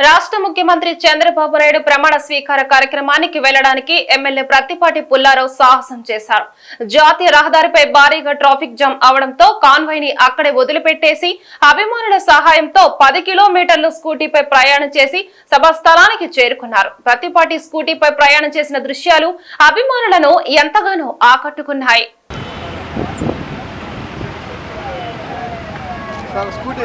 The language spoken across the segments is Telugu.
రాష్ట్ర ముఖ్యమంత్రి చంద్రబాబు నాయుడు ప్రమాణ స్వీకార కార్యక్రమానికి వెళ్ళడానికి ఎమ్మెల్యే ప్రత్తిపాటి పుల్లారావు సాహసం చేశారు. జాతీయ రహదారిపై భారీగా ట్రాఫిక్ జామ్ అవడంతో కాన్వాయ్ని అక్కడే వదిలిపెట్టేసి అభిమానుల సహాయంతో పది కిలోమీటర్లు స్కూటీపై ప్రయాణం చేసి సభాస్థలానికి చేరుకున్నారు. ప్రత్తిపాటి స్కూటీపై ప్రయాణం చేసిన దృశ్యాలు అభిమానులను ఎంతగానో ఆకట్టుకున్నాయి. సార్ స్కూటీ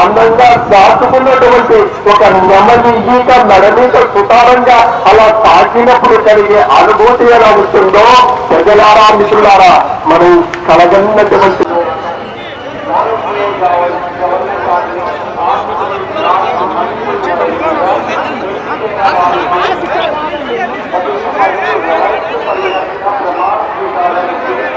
అందంగా దాచుకున్నటువంటి ఒక నెమలి ఈక మెడ మీద సుతారంగా అలా తాకినప్పుడు కలిగే అనుభూతి ఎలా ఉంటుందో ప్రజలారా మిత్రులారా మనం కలగన్నటువంటి